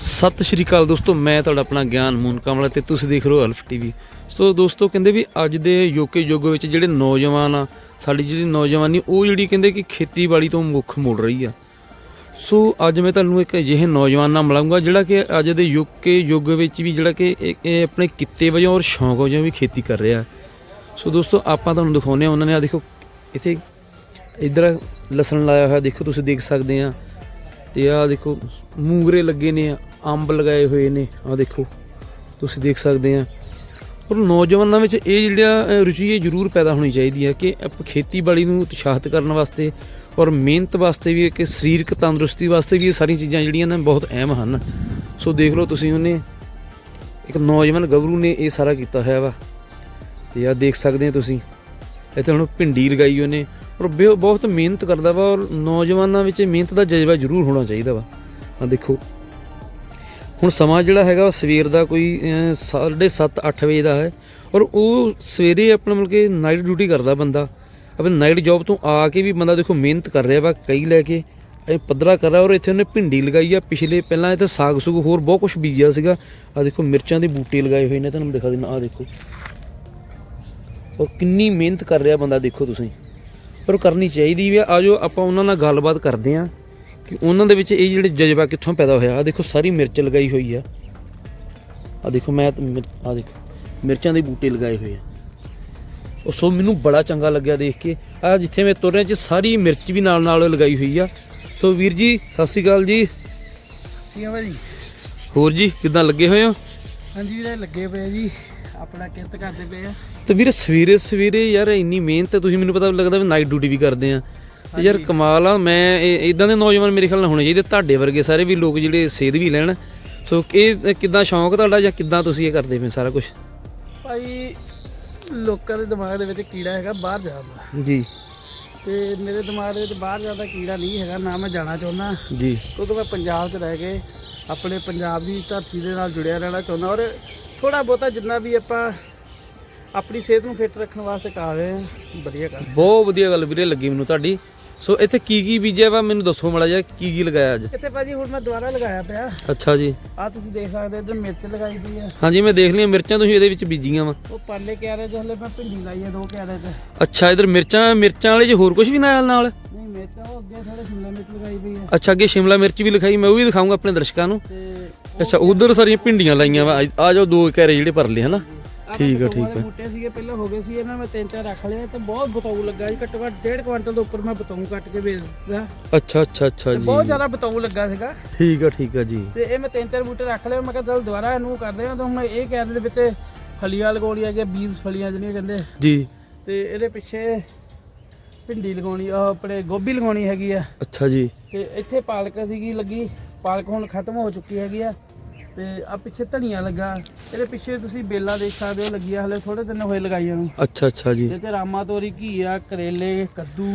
ਸਤਿ ਸ਼੍ਰੀ ਅਕਾਲ ਦੋਸਤੋ, ਮੈਂ ਤੁਹਾਡਾ ਆਪਣਾ ਗਿਆਨ ਮੂਨ ਕਮਲਾ ਤੇ ਤੁਸੀਂ ਦੇਖ ਰਹੇ ਹੋ ਅਲਫ ਟੀਵੀ ਸੋ ਦੋਸਤੋ, ਕਹਿੰਦੇ ਵੀ ਅੱਜ ਦੇ ਯੋਕੇ ਯੁੱਗ ਵਿੱਚ ਜਿਹੜੇ ਨੌਜਵਾਨ ਆ, ਸਾਡੀ ਜਿਹੜੀ ਨੌਜਵਾਨੀ, ਉਹ ਜਿਹੜੀ ਕਹਿੰਦੇ ਕਿ ਖੇਤੀਬਾੜੀ ਤੋਂ ਮੁੱਖ ਮੋੜ ਰਹੀ ਆ। ਸੋ ਅੱਜ ਮੈਂ ਤੁਹਾਨੂੰ ਇੱਕ ਅਜਿਹੇ ਨੌਜਵਾਨ ਨਾਲ ਮਿਲਾਂਗਾ ਜਿਹੜਾ ਕਿ ਅੱਜ ਦੇ ਯੋਕੇ ਯੁੱਗ ਵਿੱਚ ਵੀ ਜਿਹੜਾ ਕਿ ਇਹ ਆਪਣੇ ਕਿੱਤੇ ਵਜੋਂ ਔਰ ਸ਼ੌਂਕ ਵਜੋਂ ਵੀ ਖੇਤੀ ਕਰ ਰਿਹਾ। ਸੋ ਦੋਸਤੋ ਆਪਾਂ ਤੁਹਾਨੂੰ ਦਿਖਾਉਂਦੇ ਆ ਉਹਨਾਂ ਨੇ ਆ ਦੇਖੋ ਇੱਥੇ ਇਧਰ ਲਸਣ ਲਾਇਆ ਹੋਇਆ ਦੇਖੋ ਤੁਸੀਂ ਦੇਖ ਸਕਦੇ ਆ ਤੇ ਆ ਦੇਖੋ ਮੂੰਗਰੇ ਲੱਗੇ ਨੇ ਅੰਬ ਲਗਾਏ ਹੋਏ ਨੇ ਆ ਦੇਖੋ ਤੁਸੀਂ ਦੇਖ ਸਕਦੇ ਆ ਔਰ ਨੌਜਵਾਨਾਂ ਵਿੱਚ ਇਹ ਜਿਹੜਾ ਅ, ਰੁਚੀ ਇਹ ਜ਼ਰੂਰ ਪੈਦਾ ਹੋਣੀ ਚਾਹੀਦੀ ਹੈ ਕਿ ਆਪਾਂ ਖੇਤੀਬਾੜੀ ਨੂੰ ਉਤਸ਼ਾਹਿਤ ਕਰਨ ਵਾਸਤੇ ਔਰ ਮਿਹਨਤ ਵਾਸਤੇ ਵੀ ਕਿ ਸਰੀਰਕ ਤੰਦਰੁਸਤੀ ਵਾਸਤੇ ਵੀ ਇਹ ਸਾਰੀਆਂ ਚੀਜ਼ਾਂ ਜਿਹੜੀਆਂ ਨੇ ਬਹੁਤ ਅਹਿਮ ਹਨ। ਸੋ ਦੇਖ ਲਓ ਤੁਸੀਂ ਉਹਨੇ ਇੱਕ ਨੌਜਵਾਨ ਗੱਭਰੂ ਨੇ ਇਹ ਸਾਰਾ ਕੀਤਾ ਹੋਇਆ ਵਾ। ਤੇ ਆ ਦੇਖ ਸਕਦੇ ਆ ਤੁਸੀਂ। ਇੱਥੇ ਹੁਣ ਭਿੰਡੀ ਲਗਾਈ ਉਹਨੇ ਔਰ ਬੇ- ਬਹੁਤ ਮਿਹਨਤ ਕਰਦਾ ਵਾ ਔਰ ਨੌਜਵਾਨਾਂ ਵਿੱਚ ਮਿਹਨਤ ਦਾ ਜਜ਼ਬਾ ਜ਼ਰੂਰ ਹੋਣਾ ਚਾਹੀਦਾ ਵਾ। ਆ ਦੇਖੋ। ਹੁਣ ਸਮਾਂ ਜਿਹੜਾ ਹੈਗਾ ਉਹ ਸਵੇਰ ਦਾ ਕੋਈ 7:30 8 ਵਜੇ ਦਾ ਹੈ। ਔਰ ਉਹ ਸਵੇਰੇ ਆਪਣਾ ਮਤਲਬ ਕਿ ਨਾਈਟ ਡਿਊਟੀ ਕਰਦਾ ਬੰਦਾ। ਆਪਣੀ ਨਾਈਟ ਜੌਬ ਤੋਂ ਆ ਕੇ ਵੀ ਬੰਦਾ ਦੇਖੋ ਮਿਹਨਤ ਕਰ ਰਿਹਾ ਵਾ, ਕਈ ਲੈ ਕੇ, ਇਹ ਪੱਧਰਾ ਕਰ ਰਿਹਾ ਔਰ ਇੱਥੇ ਉਹਨੇ ਭਿੰਡੀ ਲਗਾਈ ਆ, ਪਿਛਲੇ ਪਹਿਲਾਂ ਇੱਥੇ ਸਾਗ ਸੁਗ ਹੋਰ ਬਹੁਤ ਕੁਝ ਬੀਜਿਆ ਸੀਗਾ। ਆ ਦੇਖੋ ਮਿਰਚਾਂ ਦੇ ਬੂਟੇ ਲਗਾਏ ਹੋਏ ਨੇ, ਤੁਹਾਨੂੰ ਦਿਖਾ ਦਿੰਦਾ ਆ ਦੇਖੋ। ਔਰ ਕਿੰਨੀ ਮਿਹਨਤ ਕਰ ਰਿਹਾ ਬੰਦਾ ਦੇਖੋ ਤੁਸੀਂ। ਪਰ ਕਰਨੀ ਚਾਹੀਦੀ ਵੀ ਆ। ਆਜੋ ਆਪਾਂ ਉਹਨਾਂ ਨਾਲ ਗੱਲਬਾਤ ਕਰਦੇ ਆ ਕਿ ਉਹਨਾਂ ਦੇ ਵਿੱਚ ਇਹ ਜਿਹੜੇ ਜਜ਼ਬਾ ਕਿੱਥੋਂ ਪੈਦਾ ਹੋਇਆ। ਆ ਦੇਖੋ, ਸਾਰੀ ਮਿਰਚ ਲਗਾਈ ਹੋਈ ਆ। ਆ ਦੇਖੋ, ਮੈਂ ਆ ਦੇਖੋ, ਮਿਰਚਾਂ ਦੇ ਬੂਟੇ ਲਗਾਏ ਹੋਏ ਆ। ਉਹ ਸੋ ਮੈਨੂੰ ਬੜਾ ਚੰਗਾ ਲੱਗਿਆ ਦੇਖ ਕੇ। ਆ ਜਿੱਥੇ ਮੈਂ ਤੁਰ ਰਿਹਾ ਚ ਸਾਰੀ ਮਿਰਚ ਵੀ ਨਾਲ ਨਾਲ ਲਗਾਈ ਹੋਈ ਆ। ਸੋ ਵੀਰ ਜੀ ਸਤਿ ਸ਼੍ਰੀ ਅਕਾਲ ਜੀ। ਸੀਆ ਭਾਜੀ। ਹੋਰ ਜੀ ਕਿਦਾਂ ਲੱਗੇ ਹੋਏ ਹੋ? ਹਾਂਜੀ ਵੀਰੇ ਲੱਗੇ ਪਏ ਆ ਜੀ। ਆਪਣਾ ਕਿਰਤ ਕਰਦੇ ਪਏ ਆ। ਤੇ ਵੀਰ ਸਵੇਰੇ ਸਵੇਰੇ ਯਾਰ ਇੰਨੀ ਮਿਹਨਤ ਤੁਸੀਂ ਮੈਨੂੰ ਪਤਾ ਲੱਗਦਾ ਵੀ ਨਾਈਟ ਡਿਊਟੀ ਵੀ ਕਰਦੇ ਆ। ਤੇ ਯਾਰ ਕਮਾਲ ਆ ਮੈਂ ਇਦਾਂ ਦੇ ਨੌਜਵਾਨ ਮੇਰੇ ਖਿਆਲ ਨਾਲ ਹੋਣੇ ਚਾਹੀਦੇ ਤੁਹਾਡੇ ਵਰਗੇ ਸਾਰੇ ਵੀ ਲੋਕ ਜਿਹੜੇ ਸੇਧ ਵੀ ਲੈਣ। ਸੋ ਇਹ ਕਿੱਦਾਂ ਸ਼ੌਂਕ ਤੁਹਾਡਾ ਜਾਂ ਕਿੱਦਾਂ ਤੁਸੀਂ ਇਹ ਕਰਦੇ ਪਏ ਸਾਰਾ ਕੁਝ ਭਾਈ ਲੋਕਾਂ ਦੇ ਦਿਮਾਗ ਦੇ ਵਿੱਚ ਕੀੜਾ ਹੈਗਾ ਬਾਹਰ ਜਾਣ ਦਾ। ਜੀ। ਤੇ ਮੇਰੇ ਦਿਮਾਗ ਦੇ ਵਿੱਚ ਬਾਹਰ ਜਾਣ ਦਾ ਕੀੜਾ ਨਹੀਂ ਹੈਗਾ ਨਾ ਮੈਂ ਜਾਣਾ ਚਾਹੁੰਦਾ। ਜੀ। ਕਿਉਂਕਿ ਮੈਂ ਪੰਜਾਬ 'ਚ ਰਹਿ ਕੇ ਆਪਣੇ ਪੰਜਾਬ ਦੀ ਧਰਤੀ ਦੇ ਨਾਲ ਜੁੜਿਆ ਰਹਿਣਾ ਚਾਹੁੰਦਾ। ਔਰ ਥੋੜਾ ਬਹੁਤਾ ਜਿੰਨਾ ਵੀ ਆਪਾਂ ਆਪਣੀ ਸਿਹਤ ਨੂੰ ਫਿੱਟ ਰੱਖਣ ਵਾਸਤੇ ਕਰ ਰਹੇ ਹਾਂ ਵਧੀਆ ਕਰ ਬਹੁਤ ਵਧੀਆ ਗੱਲ ਵੀਰੇ ਲੱਗੀ ਮੈਨੂੰ ਤੁਹਾਡੀ। ਸੋ ਇੱਥੇ ਕੀ ਕੀ ਬੀਜਿਆ ਵਾ? ਮੈਨੂੰ ਦੱਸੋ ਮੜਾ ਜਿਹਾ ਕੀ ਕੀ ਲਗਾਇਆ ਅੱਜ? ਇੱਥੇ ਭਾਜੀ ਹੁਣ ਮੈਂ ਦੁਬਾਰਾ ਲਗਾਇਆ ਪਿਆ। ਅੱਛਾ ਜੀ। ਆ ਤੁਸੀਂ ਦੇਖ ਸਕਦੇ ਹੋ ਇੱਧਰ ਮਿਰਚ ਲਗਾਈ ਦੀ ਆ। ਹਾਂਜੀ ਮੈਂ ਦੇਖ ਲਈਆਂ ਮਿਰਚਾਂ ਤੁਸੀਂ ਇਹਦੇ ਵਿੱਚ ਬੀਜੀਆਂ ਵਾ। ਉਹ ਪਾਲੇ ਕਿਆਰੇ ਚ ਹਲੇ ਮੈਂ ਭਿੰਡੀ ਲਾਈ ਆ ਦੋ ਕਿਆਰੇ ਚ। ਅੱਛਾ ਇਧਰ ਮਿਰਚਾਂ ਮਿਰਚਾਂ ਵਾਲੇ 'ਚ ਹੋਰ ਕੁਝ ਵੀ ਨਾਲ ਨਾਲ? ਨਹੀਂ ਮਿਰਚ ਉਹ ਅੱਗੇ ਥੋੜੇ ਸ਼ਿਮਲਾ ਮਿਰਚ ਲਗਾਈ ਪਈ ਆ। ਅੱਛਾ ਅੱਗੇ ਸ਼ਿਮਲਾ ਮਿਰਚ ਵੀ ਲਿਖਾਈ ਮੈਂ ਉਹ ਵੀ ਦਿਖਾਉਂਗਾ ਆਪਣੇ ਦਰਸ਼ਕਾਂ ਨੂੰ। ਤੇ ਅੱਛਾ ਉਧਰ ਸਾਰੀਆਂ ਭਿੰਡੀਆਂ ਲਾਈਆਂ ਵਾ। ਆ ਜਾਓ ਦੋ ਕੈਰੇ ਜਿਹੜੇ ਭਰ ਲਏ ਹਨਾ? ਠੀਕ ਬਤਾਊਆਂ ਠੀਕ ਆ। ਬੂਟੇ ਸੀਗੇ ਪਹਿਲਾਂ ਹੋ ਗਏ ਸੀ ਇਹਨਾਂ ਮੈਂ ਤਿੰਨ ਚਾਰ ਰੱਖ ਲਿਆ ਤੇ ਬਹੁਤ ਬਤਾਊ ਲੱਗਾ ਜੀ ਘੱਟੋ ਘੱਟ 1.5 ਕੁਇੰਟਲ ਦੇ ਉੱਪਰ ਮੈਂ ਬਤਾਊ ਕੱਟ ਕੇ ਵੇਚਦਾ ਅੱਛਾ ਅੱਛਾ ਅੱਛਾ ਜੀ ਬਹੁਤ ਜ਼ਿਆਦਾ ਬਤਾਊ ਲੱਗਾ ਸੀਗਾ। ਠੀਕ ਆ ਠੀਕ ਆ ਜੀ। ਤੇ ਇਹ ਮੈਂ ਤਿੰਨ ਚਾਰ ਬੂਟੇ ਰੱਖ ਲਏ ਮੈਂ ਕਿਹਾ ਚਲ ਦੁਬਾਰਾ ਇਹਨੂੰ ਕਰਦੇ ਹਾਂ ਤਾਂ ਹੁਣ ਇਹ ਕਹਿ ਦੇ ਵਿੱਚ ਫਲੀਆਂ ਲਗਾਉਣੀ ਹੈਗੀ ਬੀਜ ਫਲੀਆਂ ਜਿਹੜੀਆਂ ਕਹਿੰਦੇ। ਜੀ। ਤੇ ਇਹਦੇ ਪਿੱਛੇ ਭਿੰਡੀ ਲਗਾਉਣੀ ਆ ਆਪਣੇ ਗੋਭੀ ਲਗਾਉਣੀ ਹੈਗੀ ਆ। ਅੱਛਾ ਜੀ। ਤੇ ਇੱਥੇ ਪਾਲਕ ਸੀਗੀ ਲੱਗੀ ਪਾਲਕ ਹੁਣ ਖਤਮ ਹੋ ਚੁੱਕੀ ਹੈਗੀ ਆ। ਤੇ ਆ ਪਿੱਛੇ ਧਨੀਆ ਲੱਗਾ। ਇਹਦੇ ਪਿੱਛੇ ਤੁਸੀਂ ਬੇਲਾਂ ਦੇਖ ਸਕਦੇ ਹੋ ਲੱਗੀਆਂ ਹਲੇ ਥੋੜੇ ਦਿਨ ਹੋਏ ਲਗਾਈਆਂ ਨੂੰ। ਅੱਛਾ ਅੱਛਾ ਜੀ। ਤੇ ਤੇ ਰਾਮਾ ਤੋਰੀ ਘੀਆ ਕਰੇਲੇ ਕੱਦੂ।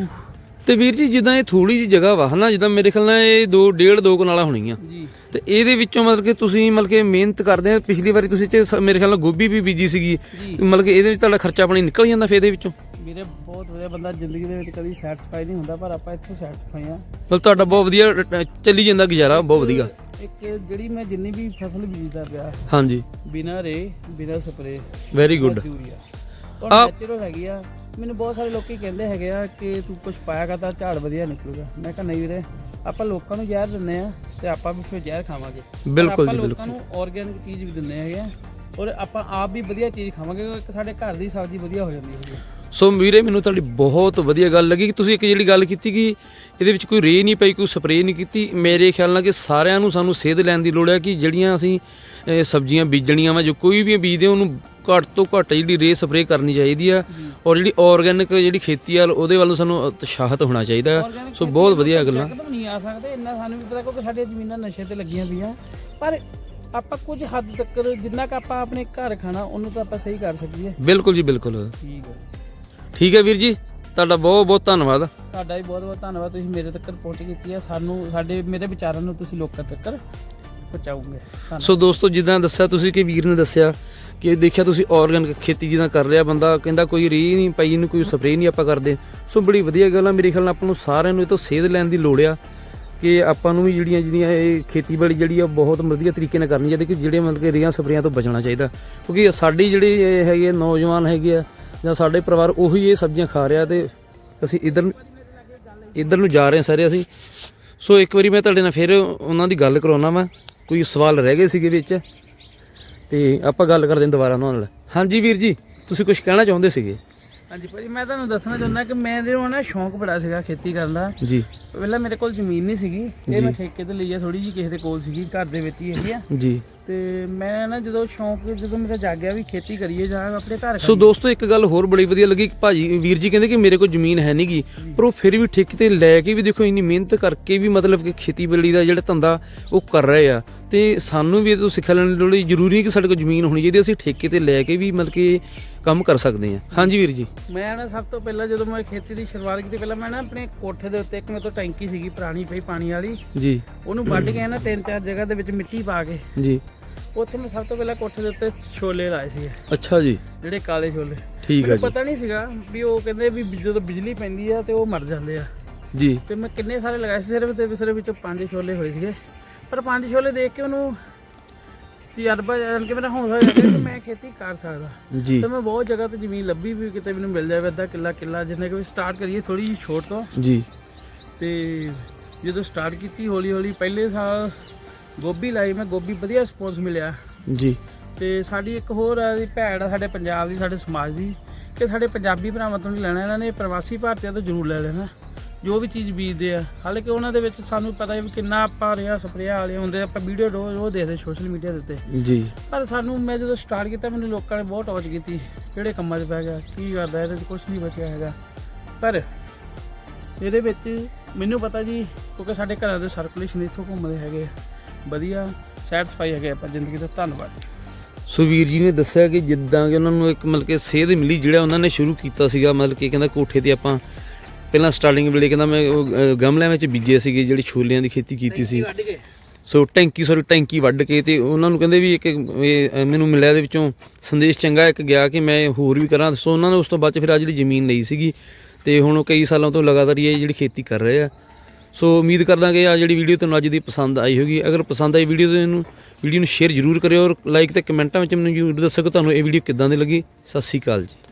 ਤੇ ਵੀਰ ਜੀ ਜਿੱਦਾਂ ਇਹ ਥੋੜੀ ਜੀ ਜਗ੍ਹਾ ਵਾ ਹਨਾ ਜਿੱਦਾਂ ਮੇਰੇ ਖਿਆਲ ਨਾਲ ਇਹ ਦੋ ਡੇਢ ਦੋ ਕਨਾਲਾ ਹੋਣੀਆਂ ਜੀ। ਤੇ ਇਹਦੇ ਵਿੱਚੋਂ ਮਤਲਬ ਕਿ ਤੁਸੀਂ ਮਤਲਬ ਕਿ ਮਿਹਨਤ ਕਰਦੇ ਆ ਪਿਛਲੀ ਵਾਰੀ ਤੁਸੀਂ ਮੇਰੇ ਖਿਆਲ ਨਾਲ ਗੋਭੀ ਵੀ ਬੀਜੀ ਸੀਗੀ। ਮਤਲਬ ਕਿ ਇਹਦੇ ਵਿੱਚ ਤੁਹਾਡਾ ਖਰਚਾ ਪਾਣੀ ਨਿਕਲ ਜਾਂਦਾ ਫੇਰ ਇਹਦੇ ਵਿੱਚੋਂ? ਵੀਰੇ ਬਹੁਤ ਵਧੀਆ ਬੰਦਾ ਜ਼ਿੰਦਗੀ ਦੇ ਵਿੱਚ ਕਦੀ ਸੈਟੀਸਫਾਈ ਨਹੀਂ ਹੁੰਦਾ ਪਰ ਆਪਾਂ ਇੱਥੋਂ ਸੈਟੀਸਫਾਈ ਆ ਮਤਲਬ ਤੁਹਾਡਾ ਬਹੁਤ ਵਧੀਆ ਅ, ਚੱਲੀ ਜਾਂਦਾ ਗੁਜ਼ਾਰਾ ਬਹੁਤ ਵਧੀਆ। ਇੱਕ ਜਿਹੜੀ ਮੈਂ ਜਿੰਨੀ ਵੀ ਫਸਲ ਬੀਜਦਾ ਪਿਆ ਹਾਂਜੀ। ਬਿਨਾਂ ਰੇ ਬਿਨਾਂ ਸਪਰੇ ਵੈਰੀ ਗੁੱਡ ਯੂਰੀਆ ਔਰ ਆ- ਨੈਚੁਰਲ ਹੈਗੀ ਆ। ਮੈਨੂੰ ਬਹੁਤ ਸਾਰੇ ਲੋਕੀ ਕਹਿੰਦੇ ਹੈਗੇ ਆ ਕਿ ਤੂੰ ਕੁਝ ਪਾਇਆਗਾ ਤਾਂ ਝਾੜ ਵਧੀਆ ਨਿਕਲੂਗਾ। ਮੈਂ ਕਿਹਾ ਨਹੀਂ ਵੀਰੇ ਆਪਾਂ ਲੋਕਾਂ ਨੂੰ ਜ਼ਹਿਰ ਦਿੰਦੇ ਆ ਤੇ ਆਪਾਂ ਵੀ ਫਿਰ ਜ਼ਹਿਰ ਖਾਵਾਂਗੇ। ਪਰ ਬਿਲਕੁਲ ਆਪਾਂ ਜੀ ਲੋਕਾਂ ਨੂੰ ਆਰਗੈਨਿਕ ਚੀਜ਼ ਵੀ ਦਿੰਦੇ ਹੈਗੇ ਆ। ਔਰ ਆਪਾਂ ਆਪ ਵੀ ਵਧੀਆ ਚੀਜ਼ ਖਾਵਾਂਗੇ ਕਿਉਂਕਿ ਸਾਡੇ ਘਰ ਦੀ ਸਬਜ਼ੀ ਵਧੀਆ ਹੋ ਜਾਂਦੀ ਹੈ ਸੋ ਵੀਰੇ ਮੈਨੂੰ ਤੁਹਾਡੀ ਬਹੁਤ ਵਧੀਆ ਗੱਲ ਲੱਗੀ ਕਿ ਤੁਸੀਂ ਇੱਕ ਜਿਹੜੀ ਗੱਲ ਕੀਤੀ ਕਿ ਇਹਦੇ ਵਿੱਚ ਕੋਈ ਰੇ ਨਹੀਂ ਪਈ ਕੋਈ ਸਪਰੇਅ ਨਹੀਂ ਕੀਤੀ। ਮੇਰੇ ਖਿਆਲ ਨਾਲ ਕਿ ਸਾਰਿਆਂ ਨੂੰ ਸਾਨੂੰ ਸੇਧ ਲੈਣ ਦੀ ਲੋੜ ਹੈ ਕਿ ਜਿਹੜੀਆਂ ਅਸੀਂ ਸਬਜ਼ੀਆਂ ਬੀਜਣੀਆਂ ਵਾ ਜੋ ਕੋਈ ਵੀ ਬੀਜਦੇ ਉਹਨੂੰ ਘੱਟ ਤੋਂ ਘੱਟ ਜਿਹੜੀ ਰੇ ਸਪਰੇਅ ਕਰਨੀ ਚਾਹੀਦੀ ਆ। ਔਰ ਜਿਹੜੀ ਆਰਗੈਨਿਕ ਜਿਹੜੀ ਖੇਤੀ ਆ ਉਹਦੇ ਵੱਲੋਂ ਸਾਨੂੰ ਉਤਸ਼ਾਹਤ ਹੋਣਾ ਚਾਹੀਦਾ ਸੋ ਬਹੁਤ ਵਧੀਆ ਗੱਲਾਂ। ਨਹੀਂ ਆ ਸਕਦੇ ਇੰਨਾ ਸਾਨੂੰ ਵੀ ਪਤਾ ਕਿਉਂਕਿ ਸਾਡੀਆਂ ਜ਼ਮੀਨਾਂ ਨਸ਼ੇ ਤੇ ਲੱਗੀਆਂ ਪਈਆਂ। ਪਰ ਆਪਾਂ ਕੁਝ ਹੱਦ ਤੱਕ ਜਿੰਨਾ ਕ ਆਪਾਂ ਆਪਣੇ ਘਰ ਖਾਣਾ ਉਹਨੂੰ ਤਾਂ ਆਪਾਂ ਸਹੀ ਕਰ ਸਕੀਏ। ਬਿਲਕੁਲ ਜੀ ਬਿਲਕੁਲ। ਠੀਕ ਹੈ। ਠੀਕ ਹੈ ਵੀਰ ਜੀ ਤੁਹਾਡਾ ਬਹੁਤ ਬਹੁਤ ਧੰਨਵਾਦ। ਤੁਹਾਡਾ ਵੀ ਬਹੁਤ ਬਹੁਤ ਧੰਨਵਾਦ ਤੁਸੀਂ ਮੇਰੇ ਤੱਕ ਪਹੁੰਚ ਕੀਤੀ ਹੈ ਸਾਨੂੰ ਸਾਡੇ ਮੇਰੇ ਵਿਚਾਰਾਂ ਨੂੰ ਤੁਸੀਂ ਲੋਕਾਂ ਤੱਕ ਪਹੁੰਚਾਉਂਗੇ। ਸੋ ਦੋਸਤੋ ਜਿੱਦਾਂ ਦੱਸਿਆ ਤੁਸੀਂ ਕਿ ਵੀਰ ਨੇ ਦੱਸਿਆ ਕਿ ਦੇਖਿਆ ਤੁਸੀਂ ਆਰਗੈਨਿਕ ਖੇਤੀ ਜਿੱਦਾਂ ਕਰ ਰਿਹਾ ਬੰਦਾ ਕਹਿੰਦਾ ਕੋਈ ਰੀ ਨਹੀਂ ਪਈ ਨੂੰ ਕੋਈ ਸਪਰੇਅ ਨਹੀਂ ਆਪਾਂ ਕਰਦੇ। ਸੋ ਬੜੀ ਵਧੀਆ ਗੱਲ ਆ ਮੇਰੇ ਖਿਆਲ ਨਾਲ ਆਪਾਂ ਨੂੰ ਸਾਰਿਆਂ ਨੂੰ ਇਹ ਤੋਂ ਸੇਧ ਲੈਣ ਦੀ ਲੋੜ ਆ ਕਿ ਆਪਾਂ ਨੂੰ ਵੀ ਜਿਹੜੀਆਂ ਜਿਹੜੀਆਂ ਇਹ ਖੇਤੀਬਾੜੀ ਜਿਹੜੀ ਆ ਬਹੁਤ ਵਧੀਆ ਤਰੀਕੇ ਨਾਲ ਕਰਨੀ ਚਾਹੀਦੀ ਕਿ ਜਿਹੜੇ ਮਤਲਬ ਕਿ ਰੀਆਂ ਸਪਰੇਆਂ ਤੋਂ ਬਚਣਾ ਚਾਹੀਦਾ। ਕਿਉਂਕਿ ਸਾਡੀ ਜਿਹੜੀ ਇਹ ਹੈਗੇ ਨੌਜਵਾਨ ਹੈਗੇ ਆ ਜਾਂ ਸਾਡੇ ਪਰਿਵਾਰ ਉਹੀ ਇਹ ਸਬਜ਼ੀਆਂ ਖਾ ਰਿਹਾ ਤੇ ਅਸੀਂ ਇਧਰ ਇਧਰ ਨੂੰ ਜਾ ਰਹੇ ਹਾਂ ਸਾਰੇ ਅਸੀਂ। ਸੋ ਇੱਕ ਵਾਰੀ ਮੈਂ ਤੁਹਾਡੇ ਨਾਲ ਫਿਰ ਉਹਨਾਂ ਦੀ ਗੱਲ ਕਰਾਉਣਾ ਵਾ। ਕੋਈ ਸਵਾਲ ਰਹਿ ਗਏ ਸੀਗੇ ਵਿੱਚ। ਤੇ ਆਪਾਂ ਗੱਲ ਕਰਦੇ ਹਾਂ ਦੁਬਾਰਾ ਉਹਨਾਂ ਨਾਲ। ਹਾਂਜੀ ਵੀਰ ਜੀ ਤੁਸੀਂ ਕੁਝ ਕਹਿਣਾ ਚਾਹੁੰਦੇ ਸੀਗੇ? ਹਾਂਜੀ ਭਾਜੀ ਮੈਂ ਤੁਹਾਨੂੰ ਦੱਸਣਾ ਚਾਹੁੰਦਾ ਕਿ ਮੇਰੇ ਨੂੰ ਨਾ ਸ਼ੌਂਕ ਬੜਾ ਸੀਗਾ ਖੇਤੀ ਕਰਨ ਦਾ। ਜੀ। ਪਹਿਲਾਂ ਮੇਰੇ ਕੋਲ ਜ਼ਮੀਨ ਨਹੀਂ ਸੀਗੀ। ਜੀ। ਇਹ ਮੈਂ ਠੇਕੇ ਤੇ ਲਈ ਆ ਥੋੜੀ ਜਿਹੀ ਕਿਸੇ ਦੇ ਕੋਲ ਸੀਗੀ ਘਰ ਦੇ ਵਿੱਚ ਹੀ ਹੈਗੀ ਆ। ਜੀ। ਤੇ ਮੈਂ ਨਾ ਜਦੋਂ ਸ਼ੌਂਕ ਜਦੋਂ ਮੇਰਾ ਜਾਗਿਆ ਵੀ ਖੇਤੀ ਕਰੀਏ ਜਾਂ ਆਪਣੇ ਘਰ ਸੋ ਦੋਸਤੋ ਇੱਕ ਗੱਲ ਹੋਰ ਬੜੀ ਵਧੀਆ ਲੱਗੀ। ਕਿ ਭਾਜੀ ਵੀਰ ਜੀ ਕਹਿੰਦੇ ਕਿ ਮੇਰੇ ਕੋਲ ਜ਼ਮੀਨ ਹੈ ਨਹੀਂਗੀ ਪਰ ਉਹ ਫਿਰ ਵੀ ਠੇਕੇ ਤੇ ਲੈ ਕੇ ਵੀ ਦੇਖੋ ਇੰਨੀ ਮਿਹਨਤ ਕਰਕੇ ਵੀ ਮਤਲਬ ਕਿ ਖੇਤੀਬਾੜੀ ਦਾ ਜਿਹੜਾ ਧੰਦਾ ਉਹ ਕਰ ਰਹੇ ਆ। ਤੇ ਸਾਨੂੰ ਵੀ ਇਹ ਤੋਂ ਸਿੱਖਿਆ ਲੈਣ ਹੈ। ਜ਼ਰੂਰੀ ਨਹੀਂ ਕਿ ਸਾਡੇ ਕੋਲ ਜ਼ਮੀਨ ਹੋਣੀ ਚਾਹੀਦੀ ਅਸੀਂ ਠੇਕੇ ਤੇ ਲੈ ਕੇ ਵੀ ਮਤਲਬ ਕਿ ਕੰਮ ਕਰ ਸਕਦੇ ਹਾਂ। ਹਾਂਜੀ ਵੀਰ ਜੀ। ਮੈਂ ਨਾ ਸਭ ਤੋਂ ਪਹਿਲਾਂ ਜਦੋਂ ਮੈਂ ਖੇਤੀ ਦੀ ਸ਼ੁਰੂਆਤ ਕੀਤੀ ਪਹਿਲਾਂ ਮੈਂ ਨਾ ਆਪਣੇ ਕੋਠੇ ਦੇ ਉੱਤੇ ਇੱਕ ਮੇਰੇ ਤੋਂ ਟੈਂਕੀ ਸੀਗੀ ਪੁਰਾਣੀ ਪਈ ਪਾਣੀ ਵਾਲੀ। ਜੀ। ਉਹਨੂੰ ਵੱਢ ਕੇ ਨਾ ਤਿੰਨ ਚਾਰ ਜਗ੍ਹਾ ਦੇ ਵਿੱਚ ਮਿੱਟੀ ਪਾ ਕੇ ਜੀ। ਉੱਥੇ ਮੈਂ ਸਭ ਤੋਂ ਪਹਿਲਾਂ ਕੋਠੇ ਦੇ ਉੱਤੇ ਛੋਲੇ ਲਾਏ ਸੀ ਅੱਛਾ ਜੀ। ਜਿਹੜੇ ਕਾਲੇ ਛੋਲੇ। ਠੀਕ ਹੈ ਜੀ। ਪਤਾ ਨਹੀਂ ਸੀਗਾ ਵੀ ਉਹ ਕਹਿੰਦੇ ਵੀ ਜਦੋਂ ਬਿਜਲੀ ਪੈਂਦੀ ਆ ਤੇ ਉਹ ਮਰ ਜਾਂਦੇ ਆ। ਜੀ। ਤੇ ਮੈਂ ਕਿੰਨੇ ਸਾਰੇ ਲਗਾਏ ਸੀ ਸਿਰਫ ਤੇ ਸਿਰਫ ਵਿੱਚੋਂ ਪੰਜ ਛੋਲੇ ਹੋਏ ਸੀਗੇ। ਪਰ ਪੰਜ ਛੋਲੇ ਦੇਖ ਕੇ ਉਹਨੂੰ ਤਜਰਬਾ ਜਾਣ ਕੇ ਮੇਰਾ ਹੌਸਲਾ ਜਾਗਿਆ ਕਿ ਮੈਂ ਖੇਤੀ ਕਰ ਸਕਦਾ। ਜੀ। ਤੇ ਮੈਂ ਬਹੁਤ ਜਗ੍ਹਾ ਤੇ ਜ਼ਮੀਨ ਲੱਭੀ ਵੀ ਕਿਤੇ ਮੈਨੂੰ ਮਿਲ ਜਾਵੇ ਅੱਧਾ ਕਿੱਲਾ ਕਿੱਲਾ। ਜਿੰਨੇ ਕਿ ਸਟਾਰਟ ਕਰੀਏ ਥੋੜੀ ਜਿਹੀ ਛੋਟ ਤੋਂ। ਜੀ। ਤੇ ਜਦੋਂ ਸਟਾਰਟ ਕੀਤੀ ਹੌਲੀ ਹੌਲੀ ਪਹਿਲੇ ਸਾਲ ਗੋਭੀ ਲਾਈ ਮੈਂ ਗੋਭੀ ਵਧੀਆ ਰਿਸਪੌਂਸ ਮਿਲਿਆ। ਜੀ। ਤੇ ਸਾਡੀ ਇੱਕ ਹੋਰ ਭੈੜ ਆ ਸਾਡੇ ਪੰਜਾਬ ਦੀ ਸਾਡੇ ਸਮਾਜ ਦੀ ਕਿ ਸਾਡੇ ਪੰਜਾਬੀ ਭਰਾਵਾਂ ਤੋਂ ਨਹੀਂ ਲੈਣਾ ਇਹਨਾਂ ਨੇ ਪ੍ਰਵਾਸੀ ਭਾਰਤੀਆਂ ਤੋਂ ਜ਼ਰੂਰ ਲੈ ਲੈਣਾ। ਜੋ ਵੀ ਚੀਜ਼ ਬੀਜਦੇ ਆ ਹਾਲਾਂਕਿ ਉਹਨਾਂ ਦੇ ਵਿੱਚ ਸਾਨੂੰ ਪਤਾ ਹੈ ਕਿੰਨਾ ਆਪਾਂ ਰਿਆ ਸਪਰੇਅ ਵਾਲੇ ਹੁੰਦੇ ਆ, ਆਪਾਂ ਵੀਡੀਓ ਰੋਜ਼ ਉਹ ਦੇਖਦੇ ਸੋਸ਼ਲ ਮੀਡੀਆ ਦੇ ਉੱਤੇ। ਜੀ। ਪਰ ਸਾਨੂੰ ਮੈਂ ਜਦੋਂ ਸਟਾਰਟ ਕੀਤਾ ਮੈਨੂੰ ਲੋਕਾਂ ਨੇ ਬਹੁਤ ਟੌਚ ਕੀਤੀ ਕਿਹੜੇ ਕੰਮਾਂ 'ਚ ਪੈ ਗਿਆ ਕੀ ਕਰਦਾ ਇਹਦੇ 'ਚ ਕੁਝ ਨਹੀਂ ਬਚਿਆ ਹੈਗਾ। ਪਰ ਇਹਦੇ ਵਿੱਚ ਮੈਨੂੰ ਪਤਾ ਜੀ ਕਿਉਂਕਿ ਸਾਡੇ ਘਰਾਂ ਦੇ ਸਰਕੂਲੇਸ਼ਨ ਇੱਥੋਂ ਘੁੰਮਦੇ ਹੈਗੇ ਆ। ਵਧੀਆ ਸੈਟੀਸਫਾਈ ਹੈਗੇ ਆਪਾਂ ਜ਼ਿੰਦਗੀ ਤੋਂ ਧੰਨਵਾਦ। ਸੋ ਵੀਰ ਜੀ ਨੇ ਦੱਸਿਆ ਕਿ ਜਿੱਦਾਂ ਕਿ ਉਹਨਾਂ ਨੂੰ ਇੱਕ ਮਤਲਬ ਕਿ ਸੇਧ ਮਿਲੀ ਜਿਹੜਾ ਉਹਨਾਂ ਨੇ ਸ਼ੁਰੂ ਕੀਤਾ ਸੀਗਾ ਮਤਲਬ ਕਿ ਕਹਿੰਦਾ ਕੋਠੇ ਤੇ ਆਪਾਂ ਪਹਿਲਾਂ ਸਟਾਰਟਿੰਗ ਵੇਲੇ ਕਹਿੰਦਾ ਮੈਂ ਉਹ ਗਮਲਿਆਂ ਵਿੱਚ ਬੀਜੇ ਸੀਗੇ ਜਿਹੜੀ ਛੋਲਿਆਂ ਦੀ ਖੇਤੀ ਕੀਤੀ ਸੀ। ਸੋ ਟੈਂਕੀ ਸੌਰੀ ਟੈਂਕੀ ਵੱਢ ਕੇ ਤੇ ਉਹਨਾਂ ਨੂੰ ਕਹਿੰਦੇ ਵੀ ਇੱਕ ਇਹ, ਮੈਨੂੰ ਮਿਲਿਆ ਦੇ ਵਿੱਚੋਂ ਸੰਦੇਸ਼ ਚੰਗਾ ਇੱਕ ਗਿਆ ਕਿ ਮੈਂ ਹੋਰ ਵੀ ਕਰਾਂ। ਸੋ ਉਹਨਾਂ ਨੇ ਉਸ ਤੋਂ ਬਾਅਦ ਫਿਰ ਆ ਜਿਹੜੀ ਜ਼ਮੀਨ ਲਈ ਸੀਗੀ ਤੇ ਹੁਣ ਉਹ ਕਈ ਸਾਲਾਂ ਤੋਂ ਲਗਾਤਾਰ ਇਹ ਜਿਹੜੀ ਖੇਤੀ ਕਰ ਰਹੇ ਆ। ਸੋ ਉਮੀਦ ਕਰਦਾ ਕਿ ਆ ਜਿਹੜੀ ਵੀਡੀਓ ਤੁਹਾਨੂੰ ਅੱਜ ਦੀ ਪਸੰਦ ਆਈ ਹੋਗੀ ਅਗਰ ਪਸੰਦ ਆਈ ਵੀਡੀਓ ਤੇ ਇਹਨੂੰ ਵੀਡੀਓ ਨੂੰ ਸ਼ੇਅਰ ਜ਼ਰੂਰ ਕਰਿਓ ਔਰ ਲਾਈਕ ਤੇ ਕਮੈਂਟਾਂ ਵਿੱਚ ਮੈਨੂੰ ਜ਼ਰੂਰ ਦੱਸੋ ਕਿ ਤੁਹਾਨੂੰ ਇਹ ਵੀਡੀਓ ਕਿੱਦਾਂ ਦੀ ਲੱਗੀ। ਸਤਿ ਸ਼੍ਰੀ ਅਕਾਲ ਜੀ।